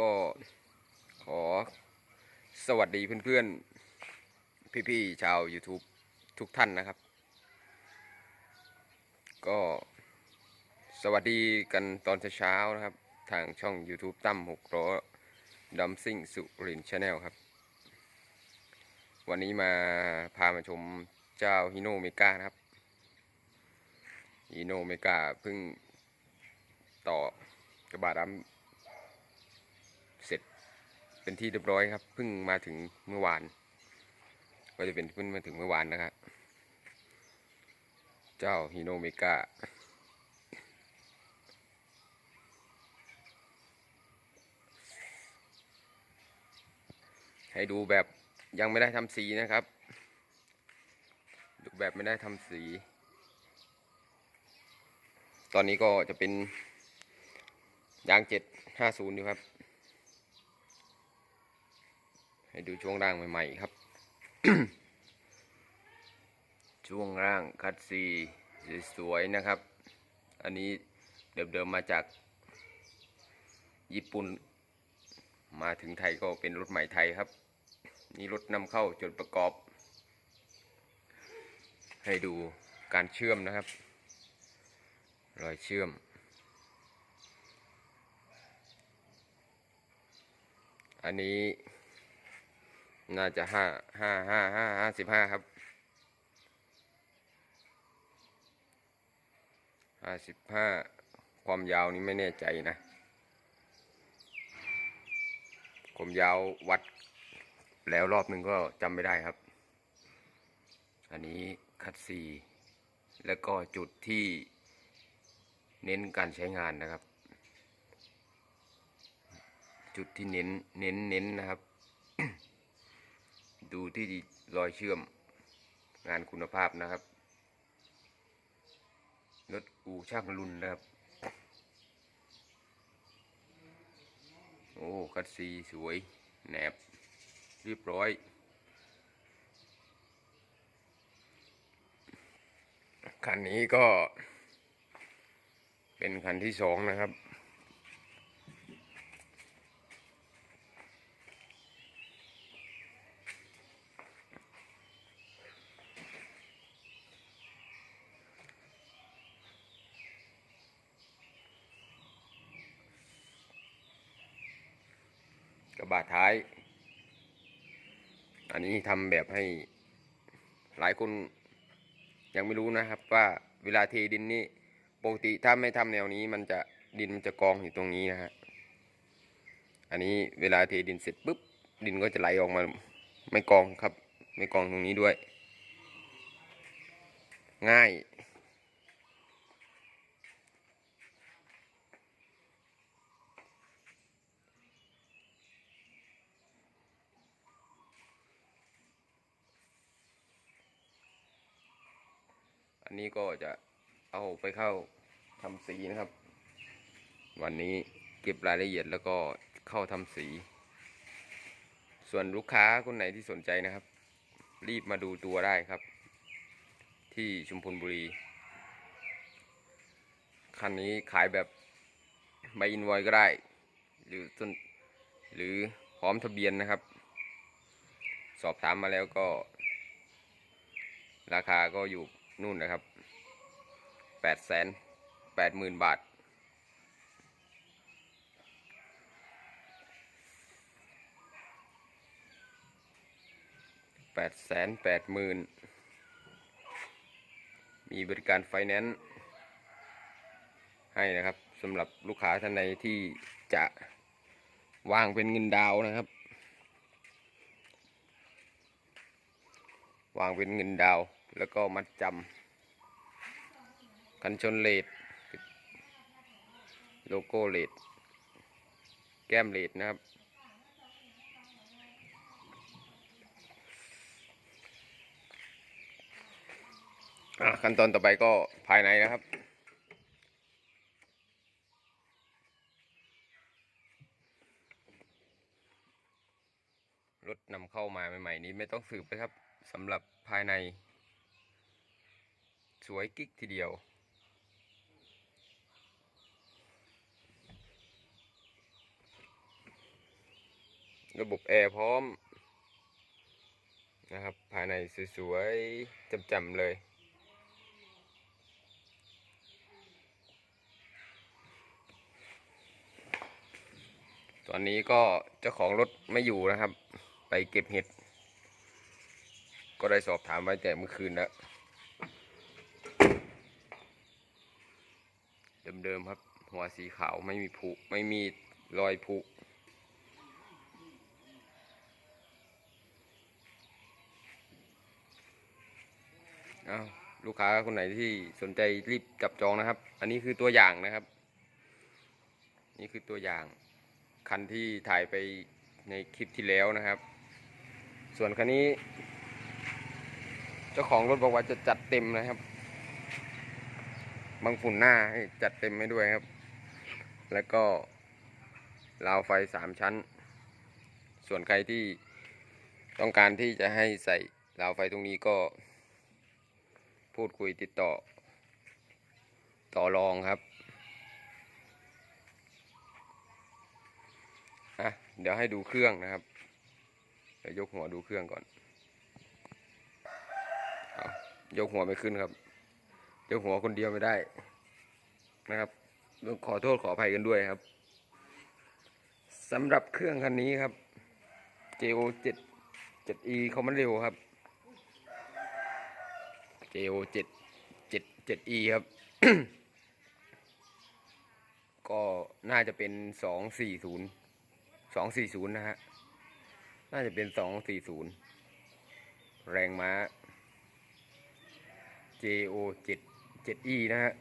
ก็ขอสวัสดีเพื่อนๆ พี่ๆ ชาว YouTube ทุกท่านนะครับ ก็สวัสดีกันตอนเช้านะครับ ทางช่อง YouTube ตั้มหกล้อดัมซิ่งสุรินชาแนลครับ วันนี้มาพามาชมเจ้าฮิโนเมกานะครับฮิโนเมกาเพิ่งต่อกระบะดำเสร็จ เป็นที่เรียบร้อยครับเพิ่งมาถึงเมื่อวาน ก็จะเป็นเพิ่งมาถึงเมื่อวานนะครับ เจ้าฮิโนเมกาให้ดูแบบยังไม่ได้ทำสีนะครับ ดูแบบไม่ได้ทำสี ตอนนี้ก็จะเป็นยางเจ็ดห้าศูนย์อยู่ครับ ให้ดูช่วงล่างใหม่ๆครับ ช่วงล่างคัดซีสวยๆนะครับ อันนี้เดิมๆมาจากญี่ปุ่น มาถึงไทยก็เป็นรถใหม่ไทยครับ นี่รถนำเข้าจดประกอบ ให้ดูการเชื่อมนะครับ รอยเชื่อม อันนี้ น่าจะห้าห้าห้าห้าห้าสิบห้าครับห้าสิบห้าความยาวนี้ไม่แน่ใจนะ ความยาววัดแล้วรอบหนึ่งก็จำไม่ได้ครับ อันนี้คัดซีแล้วก็จุดที่เน้นการใช้งานนะครับ จุดที่เน้นเน้นเน้นนะครับ ดูที่รอยเชื่อมงานคุณภาพนะครับรถอูช่างรุนนะครับ โอ้ คัดซีสวย แหนบ เรียบร้อย คันนี้ก็ เป็นคันที่สองนะครับ ระบะท้าย อันนี้ทำแบบให้หลายคนยังไม่รู้นะครับ ว่าเวลาเทดินนี่ปกติถ้าไม่ทำแนวนี้ มันจะดินมันจะกองอยู่ตรงนี้นะฮะอันนี้เวลาเทดินเสร็จปุ๊บดินก็จะไหลออกมาไม่กองครับ ไม่กองตรงนี้ด้วย ง่าย นนี้ก็จะเอาไปเข้าทำสีนะครับ วันนี้เก็บรายละเอียดแล้วก็เข้าทำสี ส่วนลูกค้าคนไหนที่สนใจนะครับ รีบมาดูตัวได้ครับ ที่ชุมพลบุรี คันนี้ขายแบบใบอินวอยก็ได้ หรือต้นหรือพร้อมทะเบียนนะครับ สอบถามมาแล้วก็ ราคาก็อยู่ นู่นนะครับแปดแสนแปดหมื่นบาท แปดแสนแปดหมื่นมีบริการไฟแนนซ์ให้นะครับสำหรับลูกค้าท่านใดที่จะวางเป็นเงินดาวนะครับ วางเป็นเงินดาว แล้วก็มัดจำกันชนเลดโลโก้เลดแก้มเลดนะครับ ขั้นตอนต่อไปก็ภายในนะครับรถนำเข้ามาใหม่ๆนี้ไม่ต้องสืบเลยครับสำหรับภายใน สวยกิ๊กทีเดียว ระบบแอร์พร้อม นะครับ ภายในสวยๆจำๆเลยตอนนี้ก็เจ้าของรถไม่อยู่นะครับ ไปเก็บเห็ด ก็ได้สอบถามไว้แต่เมื่อคืนแล้ว เดิมๆครับ หัวสีขาวไม่มีผุไม่มีรอยผุอ้าลูกค้าคนไหนที่สนใจรีบจับจองนะครับ อันนี้คือตัวอย่างนะครับ นี่คือตัวอย่าง คันที่ถ่ายไปในคลิปที่แล้วนะครับ ส่วนคันนี้ เจ้าของรถบอกว่าจะจัดเต็มนะครับ บางฝุ่นหน้าให้จัดเต็มให้ด้วยครับ แล้วก็ราวไฟสามชั้น ส่วนใครที่ต้องการที่จะให้ใส่ราวไฟตรงนี้ก็ พูดคุยติดต่อ ต่อรองครับอะเดี๋ยวให้ดูเครื่องนะครับ เดี๋ยวยกหัวดูเครื่องก่อนอยกหัวไม่ขึ้นครับ ยกหัวคนเดียวไม่ได้นะครับต้องขอโทษขออภัยกันด้วยครับสำหรับเครื่องคันนี้ครับ JO 7 7E เขามันเร็วครับ JO 7 7 7E ครับ ก็น่าจะเป็น 240 240 นะฮะ น่าจะเป็น 240 แรงม้า JO 7 7E นะฮะ